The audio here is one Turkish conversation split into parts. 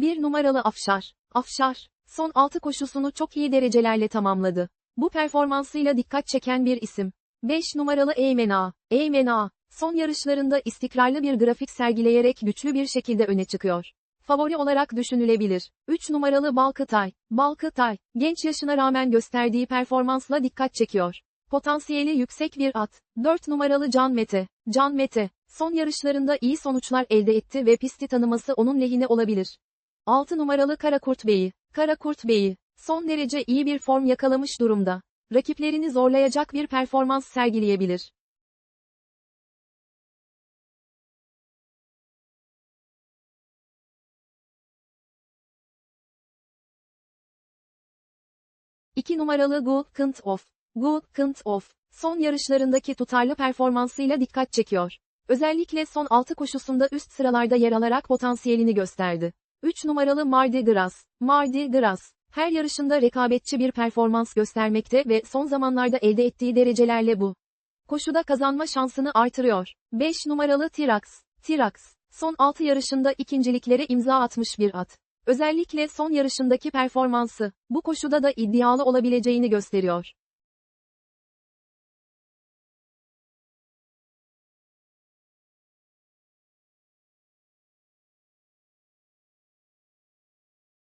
1 numaralı Afşar. Afşar, son 6 koşusunu çok iyi derecelerle tamamladı. Bu performansıyla dikkat çeken bir isim. 5 numaralı Eymena. Eymena, son yarışlarında istikrarlı bir grafik sergileyerek güçlü bir şekilde öne çıkıyor. Favori olarak düşünülebilir. 3 numaralı Balkıtay. Balkıtay, genç yaşına rağmen gösterdiği performansla dikkat çekiyor. Potansiyeli yüksek bir at. 4 numaralı Can Mete. Can Mete, son yarışlarında iyi sonuçlar elde etti ve pisti tanıması onun lehine olabilir. 6 numaralı Karakurt Bey'i. Karakurt Bey'i, son derece iyi bir form yakalamış durumda. Rakiplerini zorlayacak bir performans sergileyebilir. İki numaralı Gulkent Off. Gulkent Off, son yarışlarındaki tutarlı performansıyla dikkat çekiyor. Özellikle son 6 koşusunda üst sıralarda yer alarak potansiyelini gösterdi. 3 numaralı Mardi Gras. Mardi Gras, her yarışında rekabetçi bir performans göstermekte ve son zamanlarda elde ettiği derecelerle bu koşuda kazanma şansını artırıyor. 5 numaralı Tirax. Tirax, son 6 yarışında ikinciliklere imza atmış bir at. Özellikle son yarışındaki performansı, bu koşuda da iddialı olabileceğini gösteriyor.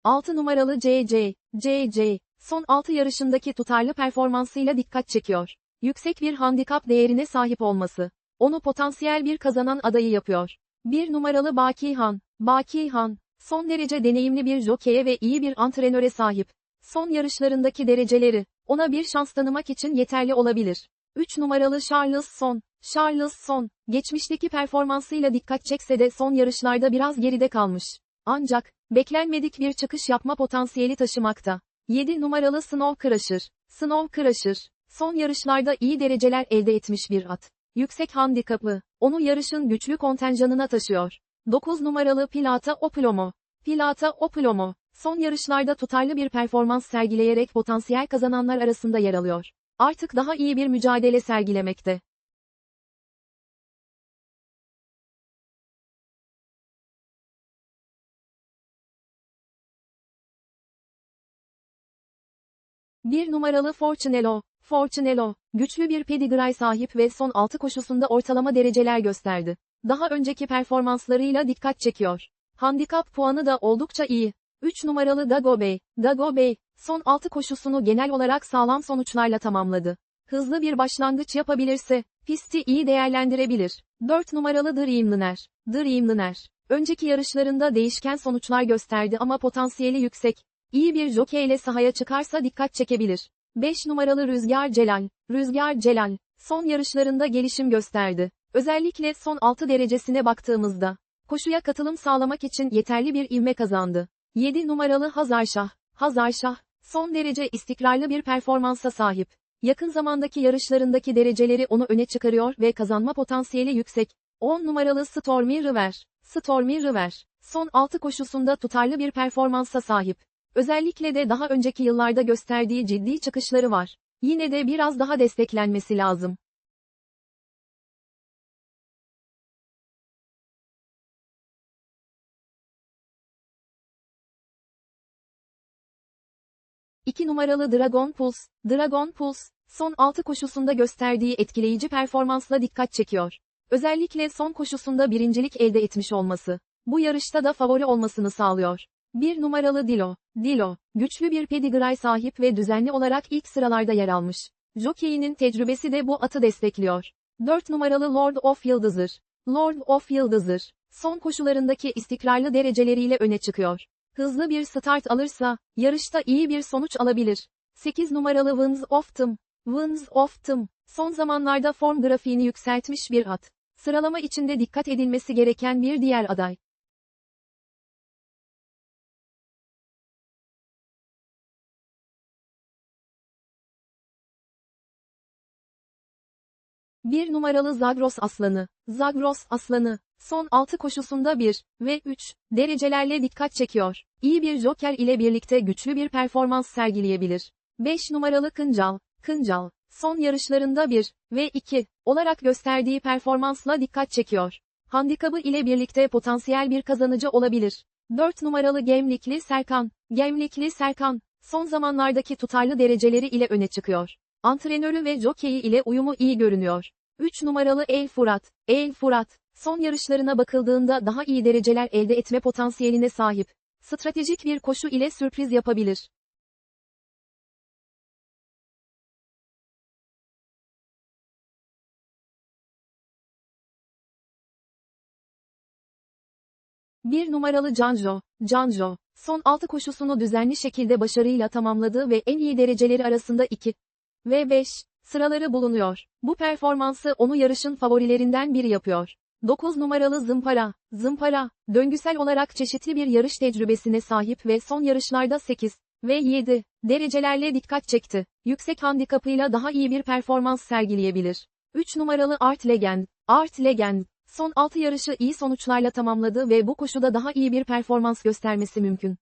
Altı numaralı CC, CC, son 6 yarışındaki tutarlı performansıyla dikkat çekiyor. Yüksek bir handikap değerine sahip olması, onu potansiyel bir kazanan adayı yapıyor. 1 numaralı Bakihan, Bakihan, son derece deneyimli bir jokeye ve iyi bir antrenöre sahip. Son yarışlarındaki dereceleri, ona bir şans tanımak için yeterli olabilir. 3 numaralı Charles Son, Charles Son, geçmişteki performansıyla dikkat çekse de son yarışlarda biraz geride kalmış. Ancak, beklenmedik bir çıkış yapma potansiyeli taşımakta. 7 numaralı Snow Crusher, Snow Crusher, son yarışlarda iyi dereceler elde etmiş bir at. Yüksek handikapı, onu yarışın güçlü kontenjanına taşıyor. 9 numaralı Pilata Oplomo, Pilata Oplomo, son yarışlarda tutarlı bir performans sergileyerek potansiyel kazananlar arasında yer alıyor. Artık daha iyi bir mücadele sergilemekte. Bir numaralı Fortunello, Fortunello, güçlü bir pedigree sahip ve son 6 koşusunda ortalama dereceler gösterdi. Daha önceki performanslarıyla dikkat çekiyor. Handikap puanı da oldukça iyi. 3 numaralı Dago Bey, Dago Bey, son 6 koşusunu genel olarak sağlam sonuçlarla tamamladı. Hızlı bir başlangıç yapabilirse, pisti iyi değerlendirebilir. 4 numaralı Dreamliner, Dreamliner, önceki yarışlarında değişken sonuçlar gösterdi ama potansiyeli yüksek. İyi bir jockey ile sahaya çıkarsa dikkat çekebilir. 5 numaralı Rüzgar Celal, Rüzgar Celal, son yarışlarında gelişim gösterdi. Özellikle son 6 derecesine baktığımızda, koşuya katılım sağlamak için yeterli bir ivme kazandı. 7 numaralı Hazarşah, Hazarşah, son derece istikrarlı bir performansa sahip. Yakın zamandaki yarışlarındaki dereceleri onu öne çıkarıyor ve kazanma potansiyeli yüksek. 10 numaralı Stormy River, Stormy River, son 6 koşusunda tutarlı bir performansa sahip. Özellikle de daha önceki yıllarda gösterdiği ciddi çıkışları var. Yine de biraz daha desteklenmesi lazım. İki numaralı Dragon Pulse, Dragon Pulse, son 6 koşusunda gösterdiği etkileyici performansla dikkat çekiyor. Özellikle son koşusunda birincilik elde etmiş olması, bu yarışta da favori olmasını sağlıyor. Bir numaralı Dilo, Dilo, güçlü bir pedigree sahip ve düzenli olarak ilk sıralarda yer almış. Jockey'inin tecrübesi de bu atı destekliyor. 4 numaralı Lord of Yıldızır, Lord of Yıldızır, son koşularındaki istikrarlı dereceleriyle öne çıkıyor. Hızlı bir start alırsa, yarışta iyi bir sonuç alabilir. 8 numaralı Winds of Time, Winds of Time, son zamanlarda form grafiğini yükseltmiş bir at. Sıralama içinde dikkat edilmesi gereken bir diğer aday. Bir numaralı Zagros Aslanı, Zagros Aslanı, son 6 koşusunda 1 ve 3 derecelerle dikkat çekiyor. İyi bir joker ile birlikte güçlü bir performans sergileyebilir. 5 numaralı Kıncal, Kıncal, son yarışlarında 1 ve 2 olarak gösterdiği performansla dikkat çekiyor. Handikabı ile birlikte potansiyel bir kazanıcı olabilir. 4 numaralı Gemlikli Serkan. Gemlikli Serkan, son zamanlardaki tutarlı dereceleri ile öne çıkıyor. Antrenörü ve jokeyi ile uyumu iyi görünüyor. 3 numaralı El Furat. El Furat, son yarışlarına bakıldığında daha iyi dereceler elde etme potansiyeline sahip. Stratejik bir koşu ile sürpriz yapabilir. Bir numaralı Canjo, Canjo, son 6 koşusunu düzenli şekilde başarıyla tamamladı ve en iyi dereceleri arasında 2 ve 5 sıraları bulunuyor. Bu performansı onu yarışın favorilerinden biri yapıyor. 9 numaralı Zımpara, Zımpara, döngüsel olarak çeşitli bir yarış tecrübesine sahip ve son yarışlarda 8 ve 7 derecelerle dikkat çekti. Yüksek handikapıyla daha iyi bir performans sergileyebilir. 3 numaralı Art Legend, Art Legend, son 6 yarışı iyi sonuçlarla tamamladı ve bu koşuda daha iyi bir performans göstermesi mümkün.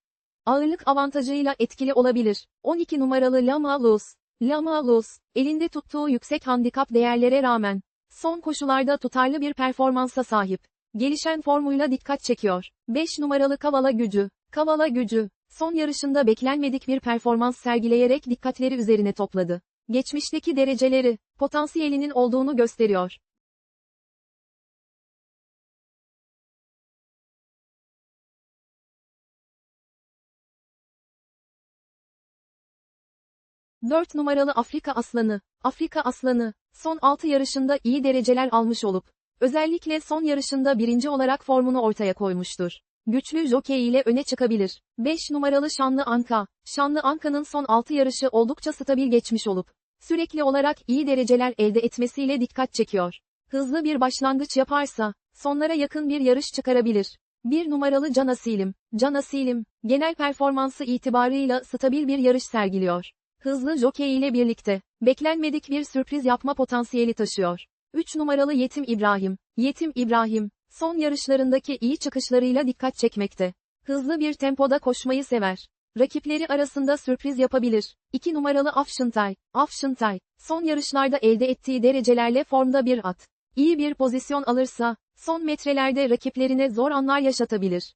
Ağırlık avantajıyla etkili olabilir. 12 numaralı Lama Luz, Lama Luz, elinde tuttuğu yüksek handikap değerlere rağmen, son koşularda tutarlı bir performansa sahip. Gelişen formuyla dikkat çekiyor. 5 numaralı Kavala Gücü, Kavala Gücü, son yarışında beklenmedik bir performans sergileyerek dikkatleri üzerine topladı. Geçmişteki dereceleri, potansiyelinin olduğunu gösteriyor. Dört numaralı Afrika Aslanı, Afrika Aslanı, son 6 yarışında iyi dereceler almış olup, özellikle son yarışında birinci olarak formunu ortaya koymuştur. Güçlü jokey ile öne çıkabilir. 5 numaralı Şanlı Anka, Şanlı Anka'nın son 6 yarışı oldukça stabil geçmiş olup, sürekli olarak iyi dereceler elde etmesiyle dikkat çekiyor. Hızlı bir başlangıç yaparsa, sonlara yakın bir yarış çıkarabilir. 1 numaralı Can Asilim, Can Asilim, genel performansı itibarıyla stabil bir yarış sergiliyor. Hızlı jokey ile birlikte, beklenmedik bir sürpriz yapma potansiyeli taşıyor. 3 numaralı Yetim İbrahim, Yetim İbrahim, son yarışlarındaki iyi çıkışlarıyla dikkat çekmekte. Hızlı bir tempoda koşmayı sever. Rakipleri arasında sürpriz yapabilir. 2 numaralı Afşıntay, Afşıntay, son yarışlarda elde ettiği derecelerle formda bir at. İyi bir pozisyon alırsa, son metrelerde rakiplerine zor anlar yaşatabilir.